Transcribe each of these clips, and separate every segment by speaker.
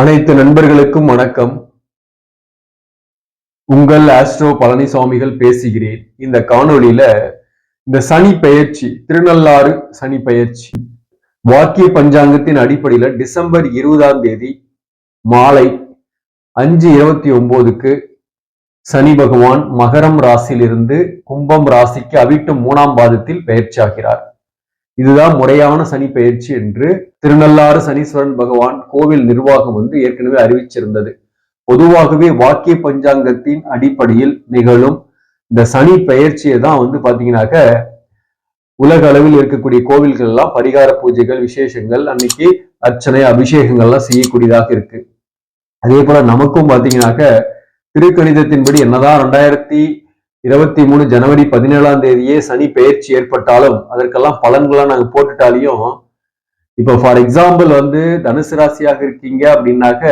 Speaker 1: அனைத்து நண்பர்களுக்கும் வணக்கம். உங்கள் ஆஸ்ட்ரோ பழனிசாமிகள் பேசுகிறேன். இந்த காணொளியில இந்த சனி பெயர்ச்சி திருநள்ளாறு சனி பெயர்ச்சி வாக்கிய பஞ்சாங்கத்தின் அடிப்படையில டிசம்பர் இருபதாம் தேதி மாலை அஞ்சு இருபத்தி ஒன்பதுக்கு சனி பகவான் மகரம் ராசியிலிருந்து கும்பம் ராசிக்கு அவிட்டம் மூணாம் பாதத்தில் பெயர்ச்சியாகிறார் இதுதான் முறையான சனி பயிற்சி என்று திருநள்ளாறு சனீஸ்வரன் பகவான் கோவில் நிர்வாகம் வந்து ஏற்கனவே அறிவிச்சிருந்தது. பொதுவாகவே வாக்கிய பஞ்சாங்கத்தின் அடிப்படையில் நிகழும் இந்த சனி பெயர்ச்சியை தான் வந்து பாத்தீங்கன்னாக்க உலக அளவில் இருக்கக்கூடிய கோவில்கள் எல்லாம் பரிகார பூஜைகள் விசேஷங்கள் அன்னைக்கு அர்ச்சனை அபிஷேகங்கள்லாம் செய்யக்கூடியதாக இருக்கு. அதே போல நமக்கும் பாத்தீங்கன்னாக்க திருக்கணிதத்தின்படி என்னதான் ரெண்டாயிரத்தி இருபத்தி மூணு ஜனவரி பதினேழாம் தேதியே சனி பெயர்ச்சி ஏற்பட்டாலும் அதற்கெல்லாம் பலன்களாக நாங்கள் போட்டுட்டாலையும் இப்போ ஃபார் எக்ஸாம்பிள் வந்து தனுசு ராசியாக இருக்கீங்க அப்படின்னாக்க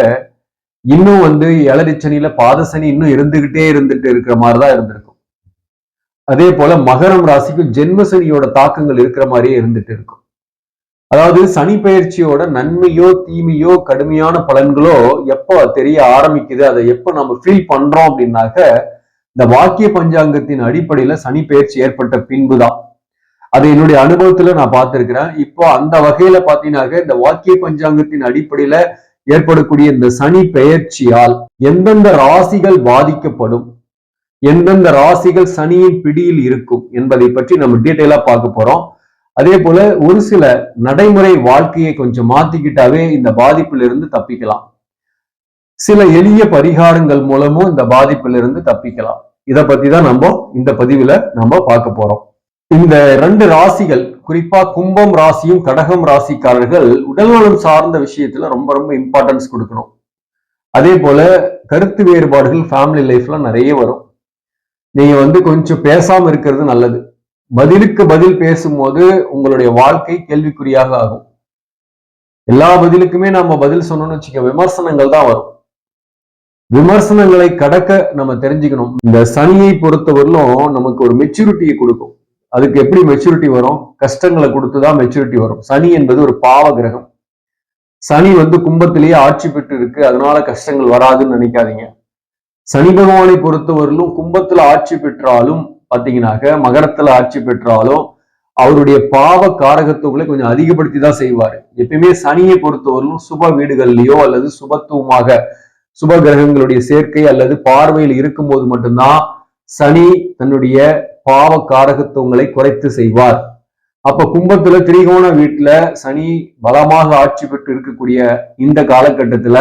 Speaker 1: இன்னும் வந்து ஏழரை சனியில பாத சனி இன்னும் இருந்துகிட்டே இருந்துட்டு இருக்கிற மாதிரி தான் இருந்திருக்கும். அதே போல மகரம் ராசிக்கும் ஜென்ம சனியோட தாக்கங்கள் இருக்கிற மாதிரியே இருந்துட்டு இருக்கும். அதாவது சனி பெயர்ச்சியோட நன்மையோ தீமையோ கடுமையான பலன்களோ எப்போ தெரிய ஆரம்பிக்குது அதை எப்போ நம்ம ஃபீல் பண்றோம் அப்படின்னாக்க இந்த வாக்கிய பஞ்சாங்கத்தின் அடிப்படையில சனி பெயர்ச்சி ஏற்பட்ட பின்புதான். அது என்னுடைய அனுபவத்துல நான் பார்த்திருக்கிறேன். இப்போ அந்த வகையில பாத்தீங்கன்னாக்க இந்த வாக்கிய பஞ்சாங்கத்தின் அடிப்படையில ஏற்படக்கூடிய இந்த சனி பெயர்ச்சியால் எந்தெந்த ராசிகள் பாதிக்கப்படும் எந்தெந்த ராசிகள் சனியின் பிடியில் இருக்கும் என்பதை பற்றி நம்ம டீட்டெயிலா பார்க்க போறோம். அதே போல ஒரு சில நடைமுறை வாழ்க்கையை கொஞ்சம் மாத்திக்கிட்டாவே இந்த பாதிப்பிலிருந்து தப்பிக்கலாம். சில எளிய பரிகாரங்கள் மூலமும் இந்த பாதிப்பிலிருந்து தப்பிக்கலாம். இத பத்தி தான் நம்ம இந்த பதிவுல நம்ம பார்க்க போறோம். இந்த ரெண்டு ராசிகள் குறிப்பா கும்பம் ராசியும் கடகம் ராசிக்காரர்கள் உடல்நலம் சார்ந்த விஷயத்துல ரொம்ப ரொம்ப இம்பார்ட்டன்ஸ் கொடுக்கணும். அதே போல கருத்து வேறுபாடுகள் ஃபேமிலி லைஃப்ல நிறைய வரும். நீங்க வந்து கொஞ்சம் பேசாம இருக்கிறது நல்லது. பதிலுக்கு பதில் பேசும்போது உங்களுடைய வாழ்க்கை கேள்விக்குறியாக ஆகும். எல்லா பதிலுக்குமே நம்ம பதில் சொன்னோம்னு வச்சுக்க விமர்சனங்கள் தான் வரும். விமர்சனங்களை கடக்க நம்ம தெரிஞ்சுக்கணும். இந்த சனியை பொறுத்தவரையிலும் நமக்கு ஒரு மெச்சூரிட்டியை கொடுக்கும். அதுக்கு எப்படி மெச்சூரிட்டி வரும்? கஷ்டங்களை கொடுத்துதான் மெச்சூரிட்டி வரும். சனி என்பது ஒரு பாவ கிரகம். சனி வந்து கும்பத்திலேயே ஆட்சி பெற்று இருக்கு அதனால கஷ்டங்கள் வராதுன்னு நினைக்காதீங்க. சனி பகவானை பொறுத்தவரையிலும் கும்பத்துல ஆட்சி பெற்றாலும் பாத்தீங்கன்னாக்க மகரத்துல ஆட்சி பெற்றாலும் அவருடைய பாவ காரகத்துவங்களை கொஞ்சம் அதிகப்படுத்தி தான் செய்வாரு. எப்பயுமே சனியை பொறுத்தவரையிலும் சுப வீடுகள்லயோ அல்லது சுபத்துவமாக சுப கிரகங்களுடைய சேர்க்கை அல்லது பார்வையில் இருக்கும்போது மட்டும்தான் சனி தன்னுடைய பாவ காரகத்துவங்களை குறைத்து செய்வார். அப்ப கும்பத்துல திரிகோண வீட்டுல சனி பலமாக ஆட்சி பெற்று இருக்கக்கூடிய இந்த காலகட்டத்துல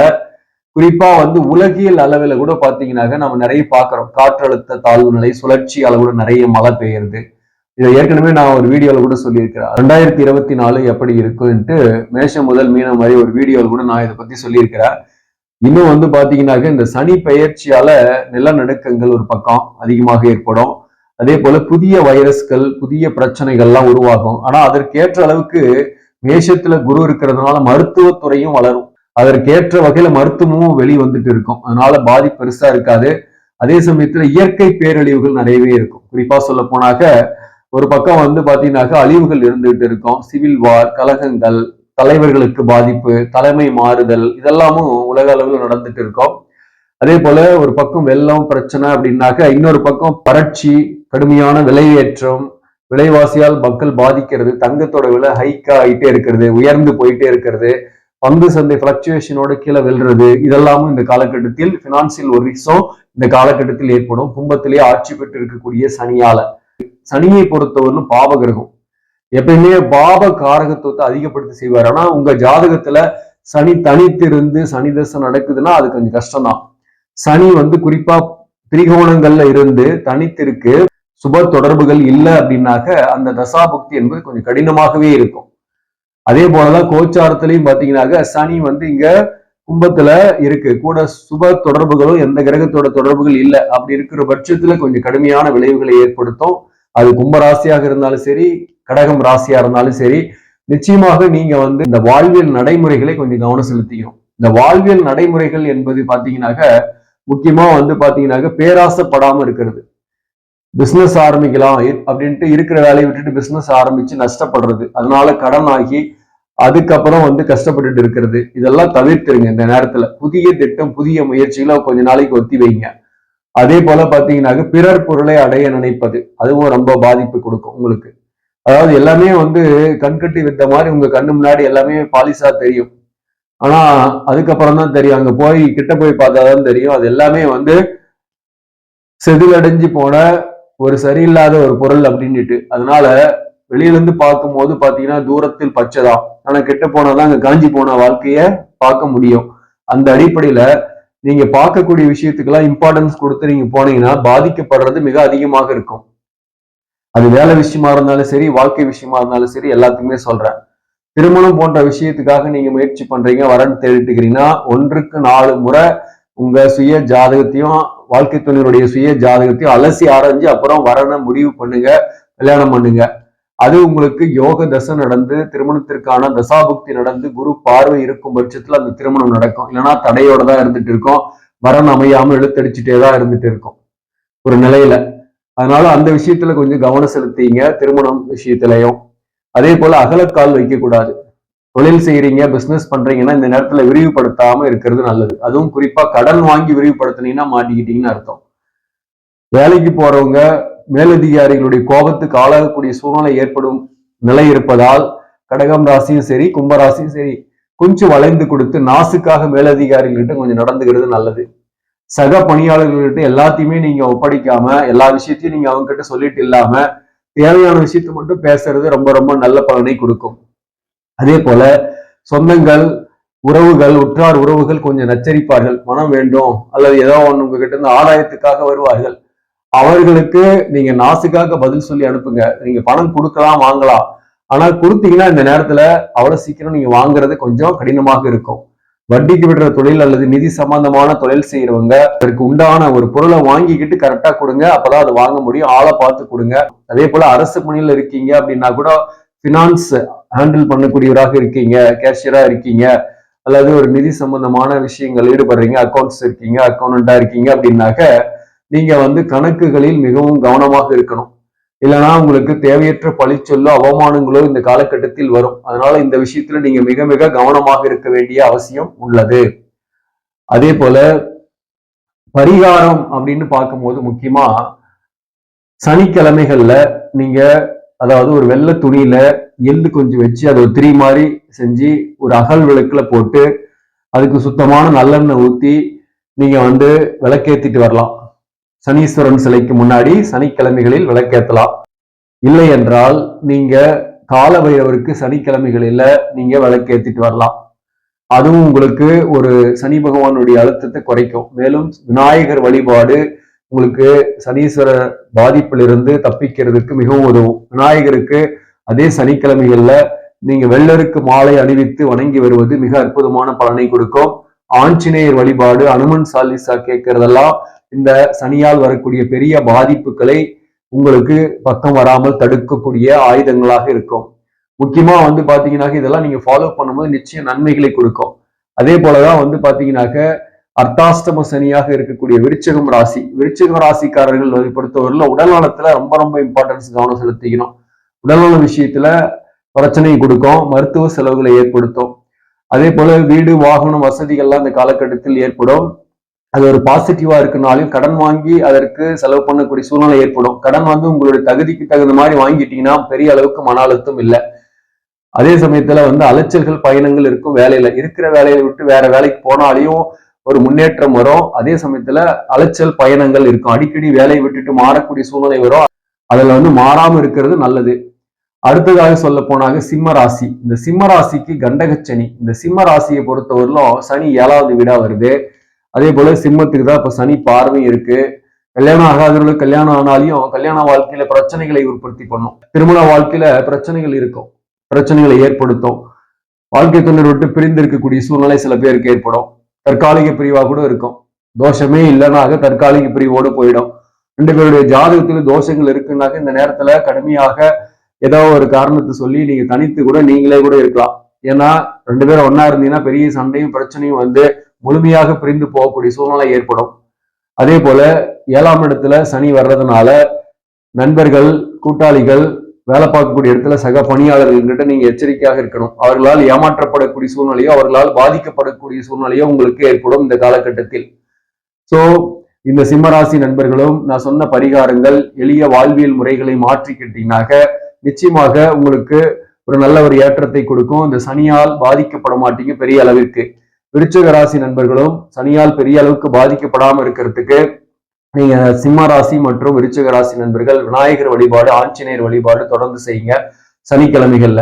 Speaker 1: குறிப்பா வந்து உலகியல் அளவில் கூட பாத்தீங்கன்னாக்க நம்ம நிறைய பாக்குறோம். காற்றழுத்த தாழ்வு நிலை சுழற்சி அளவோட நிறைய மழை பெய்யுறது. இதை ஏற்கனவே நான் ஒரு வீடியோவில் கூட சொல்லியிருக்கிறேன். ரெண்டாயிரத்தி இருபத்தி நாலு எப்படி இருக்குன்ட்டு மேஷம் முதல் மீனம் வரை ஒரு வீடியோவில் கூட நான் இதை பத்தி சொல்லியிருக்கிறேன். இன்னும் வந்து பாத்தீங்கன்னாக்க இந்த சனி பெயர்ச்சியால நிலநடுக்கங்கள் ஒரு பக்கம் அதிகமாக ஏற்படும். அதே போல புதிய வைரஸ்கள் புதிய பிரச்சனைகள்லாம் உருவாகும். ஆனா அதற்கேற்ற அளவுக்கு மேஷத்துல குரு இருக்கிறதுனால மருத்துவத்துறையும் வளரும். அதற்கேற்ற வகையில மருத்துவமும் வெளி வந்துட்டு இருக்கும். அதனால பாதிப்பு பெருசா இருக்காது. அதே சமயத்துல இயற்கை பேரழிவுகள் நிறையவே இருக்கும். குறிப்பா சொல்ல போனாக்க ஒரு பக்கம் வந்து பாத்தீங்கன்னாக்க அழிவுகள் இருந்துகிட்டு இருக்கும். சிவில் வார் கலகங்கள் தலைவர்களுக்கு பாதிப்பு தலைமை மாறுதல் இதெல்லாமும் உலக அளவில் நடந்துட்டு இருக்கோம். அதே போல ஒரு பக்கம் வெள்ளம் பிரச்சனை அப்படின்னாக்க இன்னொரு பக்கம் வறட்சி கடுமையான விலையேற்றம் விலைவாசியால் மக்கள் பாதிக்கிறது தங்கத்தோட விலை ஹைக்கா ஆகிட்டே இருக்கிறது உயர்ந்து போயிட்டே இருக்கிறது பங்கு சந்தை பிளக்சுவேஷனோட கீழே வெல்றது இதெல்லாமும் இந்த காலகட்டத்தில் பினான்சியல் ஒரு இந்த காலகட்டத்தில் ஏற்படும். கும்பத்திலேயே ஆட்சி பெற்று இருக்கக்கூடிய சனியால. சனியை பொறுத்தவரையிலும் பாவகிரகம். எப்பயுமே பாப காரகத்துவத்தை அதிகப்படுத்தி செய்வார். ஆனா உங்க ஜாதகத்துல சனி தனித்திருந்து சனி தசை நடக்குதுன்னா அது கொஞ்சம் கஷ்டம்தான். சனி வந்து குறிப்பா திரிகோணங்கள்ல இருந்து தனித்திருக்கு சுப தொடர்புகள் இல்லை அப்படின்னாக்க அந்த தசாபுக்தி என்பது கொஞ்சம் கடினமாகவே இருக்கும். அதே போலதான் கோச்சாரத்திலையும் பாத்தீங்கன்னாக்க சனி வந்து இங்க கும்பத்துல இருக்கு. கூட சுப தொடர்புகளும் எந்த கிரகத்தோட தொடர்புகள் இல்லை. அப்படி இருக்கிற பட்சத்துல கொஞ்சம் கடுமையான விளைவுகளை ஏற்படுத்தும். அது கும்பராசியாக இருந்தாலும் சரி கடகம் ராசியா இருந்தாலும் சரி நிச்சயமாக நீங்க வந்து இந்த வாழ்வியல் நடைமுறைகளை கொஞ்சம் கவனம் செலுத்திக்கணும். இந்த வாழ்வியல் நடைமுறைகள் என்பது பாத்தீங்கன்னாக்க முக்கியமா வந்து பாத்தீங்கன்னாக்க பேராசைப்படாம இருக்கிறது. பிசினஸ் ஆரம்பிக்கலாம் அப்படின்ட்டு இருக்கிற வேலையை விட்டுட்டு பிசினஸ் ஆரம்பிச்சு நஷ்டப்படுறது. அதனால கடன் ஆகி அதுக்கப்புறம் வந்து கஷ்டப்பட்டுட்டு இருக்கிறது. இதெல்லாம் தவிர்த்துருங்க இந்த நேரத்துல. புதிய திட்டம் புதிய முயற்சிகளை கொஞ்ச நாளைக்கு ஒத்தி வைங்க. அதே போல பாத்தீங்கன்னாக்க பிறர் பொருளை அடைய நினைப்பது அதுவும் ரொம்ப பாதிப்பு கொடுக்கும் உங்களுக்கு. அதாவது எல்லாமே வந்து கண்கட்டி வித்த மாதிரி உங்க கண்ணு முன்னாடி எல்லாமே பாலிசா தெரியும். ஆனா அதுக்கப்புறம் தான் தெரியும். அங்க போய் கிட்ட போய் பார்த்தாதான் தெரியும். அது எல்லாமே வந்து செதிலடைஞ்சு போன ஒரு சரியில்லாத ஒரு பொருள் அப்படின்னுட்டு. அதனால வெளியிலேருந்து பார்க்கும்போது பார்க்கும் போது பாத்தீங்கன்னா தூரத்தில் பச்சைதான் ஆனா கெட்டு போனாதான் அங்க காஞ்சி போன வாழ்க்கைய பார்க்க முடியும். அந்த அடிப்படையில நீங்க பார்க்கக்கூடிய விஷயத்துக்கெல்லாம் இம்பார்ட்டன்ஸ் கொடுத்து நீங்க போனீங்கன்னா பாதிக்கப்படுறது மிக அதிகமாக இருக்கும். அது வேலை விஷயமா இருந்தாலும் சரி வாழ்க்கை விஷயமா இருந்தாலும் சரி எல்லாத்துக்குமே சொல்றேன். திருமணம் போன்ற விஷயத்துக்காக நீங்க முயற்சி பண்றீங்க வரன்னு தேடிட்டுக்கிறீங்கன்னா ஒன்றுக்கு நாலு முறை உங்க சுய ஜாதகத்தையும் வாழ்க்கை துணையினுடைய சுய ஜாதகத்தையும் அலசி ஆராய்ஞ்சு அப்புறம் வரனை முடிவு பண்ணுங்க கல்யாணம் பண்ணுங்க. அது உங்களுக்கு யோக தசை நடந்து திருமணத்திற்கான தசாபுக்தி நடந்து குரு பார்வை இருக்கும் பட்சத்துல அந்த திருமணம் நடக்கும். இல்லைன்னா தடையோட தான் இருந்துட்டு இருக்கும். வரன் அமையாம இழுத்தடிச்சுட்டே தான் இருந்துட்டு இருக்கும். ஒரு நிலையில. அதனால அந்த விஷயத்துல கொஞ்சம் கவனம் செலுத்திங்க திருமணம் விஷயத்திலையும். அதே போல அகலக்கால் வைக்கக்கூடாது. தொழில் செய்யறீங்க பிசினஸ் பண்றீங்கன்னா இந்த நேரத்துல விரிவுபடுத்தாம இருக்கிறது நல்லது. அதுவும் குறிப்பா கடன் வாங்கி விரிவுபடுத்தினீங்கன்னா மாட்டிக்கிட்டீங்கன்னு அர்த்தம். வேலைக்கு போறவங்க மேலதிகாரிகளுடைய கோபத்துக்கு ஆளாகக்கூடிய சூழ்நிலை ஏற்படும் நிலை இருப்பதால் கடகம் ராசியும் சரி கும்பராசியும் சரி கொஞ்சம் வளைந்து கொடுத்து நாசுக்காக மேலதிகாரிகள்கிட்ட கொஞ்சம் நடந்துகிறது நல்லது. சக பணியாளர்கள்கிட்ட எல்லாத்தையுமே நீங்க ஒப்படைக்காம எல்லா விஷயத்தையும் நீங்க அவங்க கிட்ட சொல்லிட்டு இல்லாம தேவையான விஷயத்த மட்டும் பேசுறது ரொம்ப ரொம்ப நல்ல பலனை கொடுக்கும். அதே போல சொந்தங்கள் உறவுகள் உற்றார் உறவுகள் கொஞ்சம் நச்சரிப்பார்கள். மனம் வேண்டும். அல்லது ஏதோ ஒன்று உங்ககிட்ட இருந்து ஆதாயத்துக்காக வருவார்கள். அவர்களுக்கு நீங்க நாசுக்காக பதில் சொல்லி அனுப்புங்க. நீங்க பணம் கொடுக்கலாம் வாங்கலாம். ஆனா கொடுத்தீங்கன்னா இந்த நேரத்துல அவ்வளவு சீக்கிரம் நீங்க வாங்குறது கொஞ்சம் கடினமாக இருக்கும். வட்டிக்கு விடுற தொழில் அல்லது நிதி சம்பந்தமான தொழில் செய்யறவங்க அதற்கு உண்டான ஒரு பொருளை வாங்கிக்கிட்டு கரெக்டா கொடுங்க. அப்பதான் அது வாங்க முடியும். ஆளை பார்த்து கொடுங்க. அதே போல அரசு பணியில இருக்கீங்க அப்படின்னா கூட பினான்ஸ் ஹேண்டில் பண்ணக்கூடியவராக இருக்கீங்க கேஷியரா இருக்கீங்க அல்லது ஒரு நிதி சம்பந்தமான விஷயங்கள் ஈடுபடுறீங்க அக்கௌண்ட்ஸ் இருக்கீங்க அக்கௌண்டா இருக்கீங்க அப்படின்னாக்க நீங்க வந்து கணக்குகளில் மிகவும் கவனமாக இருக்கணும். இல்லைனா உங்களுக்கு தேவையற்ற பழிச்சொல்லோ அவமானங்களோ இந்த காலகட்டத்தில் வரும். அதனால இந்த விஷயத்துல நீங்க மிக மிக கவனமாக இருக்க வேண்டிய அவசியம் உள்ளது. அதே போல பரிகாரம் அப்படின்னு பார்க்கும்போது முக்கியமா சனிக்கிழமைகள்ல நீங்க அதாவது ஒரு வெள்ளை துணியில எள்ளு கொஞ்சம் வச்சு அதை ஒரு திரி மாதிரி செஞ்சு ஒரு அகல் விளக்குல போட்டு அதுக்கு சுத்தமான நல்லெண்ணெய் ஊத்தி நீங்க வந்து விளக்கேத்திட்டு வரலாம். சனீஸ்வரன் சிலைக்கு முன்னாடி சனிக்கிழமைகளில் விளக்கேற்றலாம் இல்லை என்றால் நீங்க கால பைரவருக்கு சனிக்கிழமைகளில் நீங்க விளக்கேற்றிட்டு வரலாம். அதுவும் உங்களுக்கு ஒரு சனி பகவானுடைய அழுத்தத்தை குறைக்கும். மேலும் விநாயகர் வழிபாடு உங்களுக்கு சனீஸ்வர பாதிப்பிலிருந்து தப்பிக்கிறதுக்கு மிகவும் உதவும். விநாயகருக்கு அதே சனிக்கிழமைகள்ல நீங்க வெள்ளருக்கு மாலை அணிவித்து வணங்கி வருவது மிக அற்புதமான பலனை கொடுக்கும். ஆஞ்சநேயர் வழிபாடு அனுமன் சாலிசா கேட்கறதெல்லாம் இந்த சனியால் வரக்கூடிய பெரிய பாதிப்புகளை உங்களுக்கு பக்கம் வராமல் தடுக்கக்கூடிய ஆயுதங்களாக இருக்கும். முக்கியமா வந்து பாத்தீங்கன்னாக்க இதெல்லாம் நீங்க ஃபாலோ பண்ணும்போது நிச்சயம் நன்மைகளை கொடுக்கும். அதே போலதான் வந்து பாத்தீங்கன்னாக்க அர்த்தாஷ்டம சனியாக இருக்கக்கூடிய விருச்சகம் ராசி. விருச்சகம் ராசிக்காரர்கள் பொறுத்தவரையில உடல்நலத்துல ரொம்ப ரொம்ப இம்பார்ட்டன்ஸ் கவனம் செலுத்திக்கணும். உடல்நல விஷயத்துல பிரச்சனையை கொடுக்கும் மருத்துவ செலவுகளை ஏற்படுத்தும். அதே போல வீடு வாகனம் வசதிகள்லாம் இந்த காலகட்டத்தில் ஏற்படும். அது ஒரு பாசிட்டிவா இருக்குனாலும் கடன் வாங்கி அதற்கு செலவு பண்ணக்கூடிய சூழ்நிலை ஏற்படும். கடன் வந்து உங்களுடைய தகுதிக்கு தகுந்த மாதிரி வாங்கிட்டீங்கன்னா பெரிய அளவுக்கு மன அழுத்தம் இல்லை. அதே சமயத்துல வந்து அலைச்சல்கள் பயணங்கள் இருக்கும் வேலையில. இருக்கிற வேலையை விட்டு வேற வேலைக்கு போனாலையும் ஒரு முன்னேற்றம் வரும். அதே சமயத்துல அலைச்சல் பயணங்கள் இருக்கும். அடிக்கடி வேலையை விட்டுட்டு மாறக்கூடிய சூழ்நிலை வரும். அதுல வந்து மாறாம இருக்கிறது நல்லது. அடுத்ததாக சொல்ல போனாங்க சிம்ம ராசி. இந்த சிம்ம ராசிக்கு கண்டகச்சனி. இந்த சிம்ம ராசியை பொறுத்தவரையிலும் சனி ஏழாவது வீடா வருது. அதே போல சிம்மத்துக்கு தான் இப்ப சனி பார்வை இருக்கு. கல்யாணம் ஆகாதவர்களுக்கு கல்யாணம் ஆனாலையும் கல்யாண வாழ்க்கையில பிரச்சனைகளை உற்பத்தி பண்ணும். திருமண வாழ்க்கையில பிரச்சனைகள் இருக்கும். பிரச்சனைகளை ஏற்படுத்தும். வாழ்க்கை துணர் விட்டு பிரிந்து இருக்கக்கூடிய சூழ்நிலை சில பேருக்கு ஏற்படும். தற்காலிக பிரிவா கூட இருக்கும். தோஷமே இல்லைனாக தற்காலிக பிரிவோடு போயிடும். ரெண்டு பேருடைய ஜாதகத்துல தோஷங்கள் இருக்குன்னாக்க இந்த நேரத்துல கடுமையாக ஏதோ ஒரு காரணத்தை சொல்லி நீங்க தனித்து கூட நீங்களே கூட இருக்கலாம். ஏன்னா ரெண்டு பேரும் ஒன்னா இருந்தீங்கன்னா பெரிய சண்டையும் பிரச்சனையும் வந்து முழுமையாக பிரிந்து போகக்கூடிய சூழ்நிலை ஏற்படும். அதே போல ஏழாம் இடத்துல சனி வர்றதுனால நண்பர்கள் கூட்டாளிகள் வேலை பார்க்கக்கூடிய இடத்துல சக பணியாளர்கள்கிட்ட நீங்க எச்சரிக்கையாக இருக்கணும். அவர்களால் ஏமாற்றப்படக்கூடிய சூழ்நிலையோ அவர்களால் பாதிக்கப்படக்கூடிய சூழ்நிலையோ உங்களுக்கு ஏற்படும் இந்த காலகட்டத்தில். சோ இந்த சிம்மராசி நண்பர்களும் நான் சொன்ன பரிகாரங்கள் எளிய வாழ்வியல் முறைகளை மாற்றிக்கிட்டீங்கன்னாக்க நிச்சயமாக உங்களுக்கு ஒரு நல்ல ஒரு ஏற்றத்தை கொடுக்கும். இந்த சனியால் பாதிக்கப்பட மாட்டீங்க பெரிய அளவிற்கு. விருச்சக ராசி நண்பர்களும் சனியால் பெரிய அளவுக்கு பாதிக்கப்படாம இருக்கிறதுக்கு நீங்க சிம்ம ராசி மற்றும் விருச்சக ராசி நண்பர்கள் விநாயகர் வழிபாடு ஆஞ்சநேயர் வழிபாடு தொடர்ந்து செய்யுங்க சனிக்கிழமைகள்ல.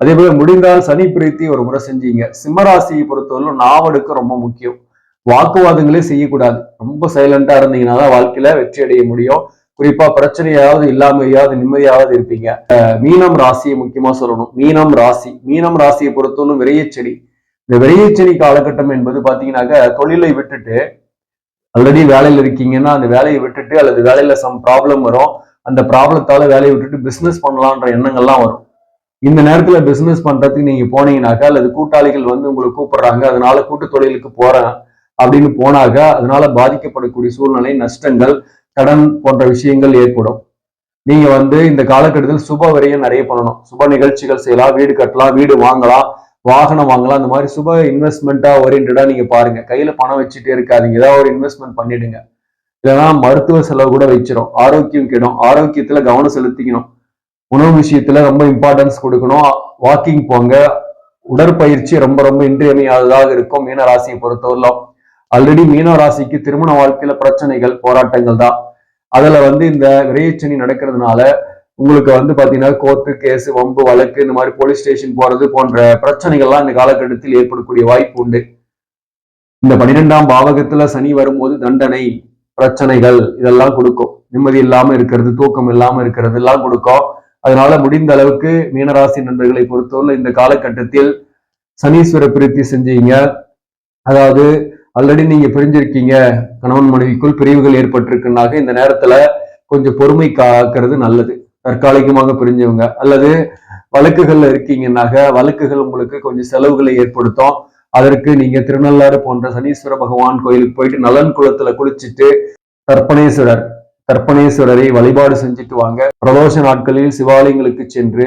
Speaker 1: அதே போல முடிந்தால் சனி பிரீத்தி ஒரு முறை செஞ்சீங்க. சிம்ம ராசியை பொறுத்தவரை நாவடுக்கு ரொம்ப முக்கியம். வாக்குவாதங்களே செய்யக்கூடாது. ரொம்ப சைலண்டா இருந்தீங்கன்னா தான் வாழ்க்கையில வெற்றி அடைய முடியும். குறிப்பா பிரச்சனையாவது இல்லாமையாவது நிம்மதியாவது இருப்பீங்க. மீனம் ராசியை முக்கியமா சொல்லணும். மீனம் ராசி. மீனம் ராசியை பொறுத்தவரை விரையச்செடி. இந்த வெளியேச்சரி காலகட்டம் என்பது பார்த்தீங்கன்னாக்க தொழிலை விட்டுட்டு ஆல்ரெடி வேலையில இருக்கீங்கன்னா அந்த வேலையை விட்டுட்டு அல்லது வேலையில சம் ப்ராப்ளம் வரும். அந்த ப்ராப்ளத்தால வேலையை விட்டுட்டு பிசினஸ் பண்ணலான்ற எண்ணங்கள்லாம் வரும். இந்த நேரத்துல பிசினஸ் பண்றதுக்கு நீங்க போனீங்கன்னாக்கா அல்லது கூட்டாளிகள் வந்து உங்களை கூப்பிடுறாங்க அதனால கூட்டு தொழிலுக்கு போறேன் அப்படின்னு போனாக்க அதனால பாதிக்கப்படக்கூடிய சூழ்நிலை நஷ்டங்கள் கடன் போன்ற விஷயங்கள் ஏற்படும். நீங்க வந்து இந்த காலகட்டத்தில் சுப வரையும் நிறைய பண்ணணும். சுப நிகழ்ச்சிகள் செய்யலாம் வீடு கட்டலாம் வீடு வாங்கலாம். வாகனம் வாங்கலாம். அந்த மாதிரி சுப இன்வெஸ்ட்மெண்ட்டா ஓரியன்டா நீங்க பாருங்க. கையில பணம் வச்சுட்டே இருக்காதீங்க. ஏதாவது ஒரு இன்வெஸ்ட்மெண்ட் பண்ணிடுங்க. இல்லைன்னா மருத்துவ செலவு கூட வச்சிடும் ஆரோக்கியம் கெடும். ஆரோக்கியத்துல கவனம் செலுத்திக்கணும். உணவு விஷயத்துல ரொம்ப இம்பார்ட்டன்ஸ் கொடுக்கணும். வாக்கிங் போங்க. உடற்பயிற்சி ரொம்ப ரொம்ப இன்றியமையாததாக இருக்கும் மீன ராசியை பொறுத்தவரையிலும். ஆல்ரெடி மீன ராசிக்கு திருமண வாழ்க்கையில பிரச்சனைகள் போராட்டங்கள் தான். அதுல வந்து இந்த விரையச்சனி நடக்கிறதுனால உங்களுக்கு வந்து பாத்தீங்கன்னா கோர்ட்டு கேஸ் வம்பு வழக்கு இந்த மாதிரி போலீஸ் ஸ்டேஷன் போறது போன்ற பிரச்சனைகள்லாம் இந்த காலகட்டத்தில் ஏற்படக்கூடிய வாய்ப்பு உண்டு. இந்த பனிரெண்டாம் பாவகத்துல சனி வரும்போது தண்டனை பிரச்சனைகள் இதெல்லாம் கொடுக்கும். நிம்மதி இல்லாம இருக்கிறது தூக்கம் இல்லாம இருக்கிறது எல்லாம் கொடுக்கும். அதனால முடிந்த அளவுக்கு மீனராசி நண்பர்களை பொறுத்தவரை இந்த காலகட்டத்தில் சனீஸ்வர பிரீத்தி செஞ்சீங்க. அதாவது ஆல்ரெடி நீங்க பிரிஞ்சிருக்கீங்க. கணவன் மனைவிக்குள் பிரிவுகள் ஏற்பட்டிருக்குனாக இந்த நேரத்துல கொஞ்சம் பொறுமை காக்கிறது நல்லது. தற்காலிகமாக பிரிஞ்சவங்க. அல்லது வழக்குகள்ல இருக்கீங்கன்னாக வழக்குகள் உங்களுக்கு கொஞ்சம் செலவுகளை ஏற்படுத்தும். அதற்கு நீங்க திருநள்ளாறு போன்ற சனீஸ்வர பகவான் கோயிலுக்கு போயிட்டு நலன் குளத்துல குளிச்சுட்டு தர்ப்பணேஸ்வரர் தர்ப்பணேஸ்வரரை வழிபாடு செஞ்சுட்டு வாங்க. பிரதோஷ நாட்களில் சிவாலயங்களுக்கு சென்று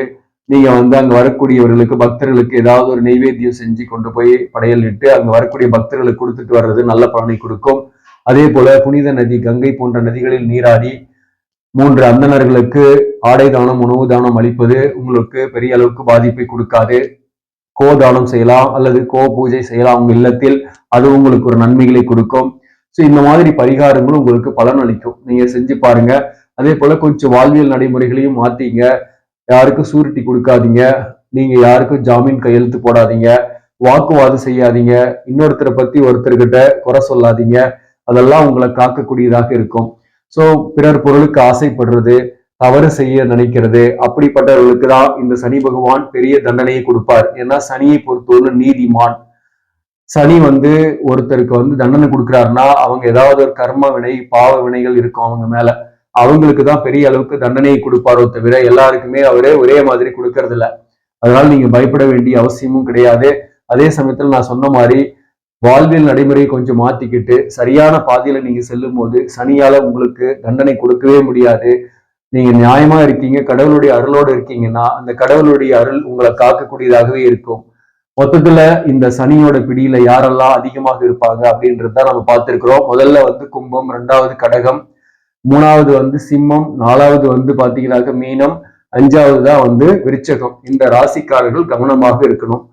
Speaker 1: நீங்க வந்து அங்க வரக்கூடியவர்களுக்கு பக்தர்களுக்கு ஏதாவது ஒரு நெய்வேத்தியம் செஞ்சு கொண்டு போய் படையலிட்டு அங்க வரக்கூடிய பக்தர்களுக்கு கொடுத்துட்டு வர்றது நல்ல பலனை கொடுக்கும். அதே போல புனித நதி கங்கை போன்ற நதிகளில் நீராடி மூன்று அந்தணர்களுக்கு ஆடை தானம் உணவு தானம் அளிப்பது உங்களுக்கு பெரிய அளவுக்கு பாதிப்பை கொடுக்காது. கோ தானம் செய்யலாம் அல்லது கோ பூஜை செய்யலாம் உங்க இல்லத்தில். அது உங்களுக்கு ஒரு நன்மைகளை கொடுக்கும். ஸோ இந்த மாதிரி பரிகாரங்களும் உங்களுக்கு பலன் அளிக்கும். நீங்க செஞ்சு பாருங்க. அதே போல கொஞ்சம் வாழ்வியல் நடைமுறைகளையும் மாத்தீங்க. யாருக்கும் சூரிட்டி கொடுக்காதீங்க. நீங்க யாருக்கும் ஜாமீன் கையெழுத்து போடாதீங்க. வாக்குவாதம் செய்யாதீங்க. இன்னொருத்தரை பத்தி ஒருத்தர்கிட்ட குறை சொல்லாதீங்க. அதெல்லாம் உங்களை காக்கக்கூடியதாக இருக்கும். ஸோ பிறர் பொருளுக்கு ஆசைப்படுறது தவறு செய்ய நினைக்கிறது. அப்படிப்பட்டவர்களுக்கு தான் இந்த சனி பகவான் பெரிய தண்டனையை கொடுப்பார். ஏன்னா சனியை பொறுத்தவரை நீதிமான். சனி வந்து ஒருத்தருக்கு வந்து தண்டனை கொடுக்குறாருன்னா அவங்க ஏதாவது ஒரு கர்ம வினை பாவ வினைகள் இருக்கும் அவங்க மேல. அவங்களுக்கு தான் பெரிய அளவுக்கு தண்டனையை கொடுப்பாரோ தவிர எல்லாருக்குமே அவரே ஒரே மாதிரி கொடுக்கறது இல்ல அதனால நீங்க பயப்பட வேண்டிய அவசியமும் கிடையாது. அதே சமயத்துல நான் சொன்ன மாதிரி வாழ்வியல் நடைமுறையை கொஞ்சம் மாத்திக்கிட்டு சரியான பாதையில நீங்க செல்லும் போது சனியால உங்களுக்கு தண்டனை கொடுக்கவே முடியாது. நீங்க நியாயமா இருக்கீங்க கடவுளுடைய அருளோடு இருக்கீங்கன்னா அந்த கடவுளுடைய அருள் உங்களை காக்கக்கூடியதாகவே இருக்கும். மொத்தத்துல இந்த சனியோட பிடியில யாரெல்லாம் அதிகமாக இருப்பாங்க அப்படின்றத நம்ம பார்த்திருக்கிறோம். முதல்ல வந்து கும்பம் ரெண்டாவது கடகம் மூணாவது வந்து சிம்மம் நாலாவது வந்து பாத்தீங்கன்னாக்க மீனம் அஞ்சாவது தான் வந்து விருச்சகம். இந்த ராசிக்காரர்கள் கவனமாக இருக்கணும்.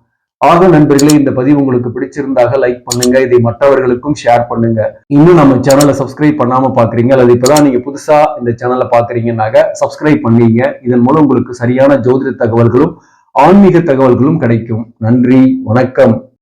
Speaker 1: ஆக நண்பர்களே இந்த பதிவு உங்களுக்கு பிடிச்சிருந்தாக லைக் பண்ணுங்க. இதை மற்றவர்களுக்கும் ஷேர் பண்ணுங்க. இன்னும் நம்ம சேனலை சப்ஸ்கிரைப் பண்ணாம பாக்குறீங்க அல்லது இப்பதான் நீங்க புதுசா இந்த சேனலை பாக்குறீங்கன்னாக சப்ஸ்கிரைப் பண்ணீங்க. இதன் மூலம் உங்களுக்கு சரியான ஜோதிட தகவல்களும் ஆன்மீக தகவல்களும் கிடைக்கும். நன்றி வணக்கம்.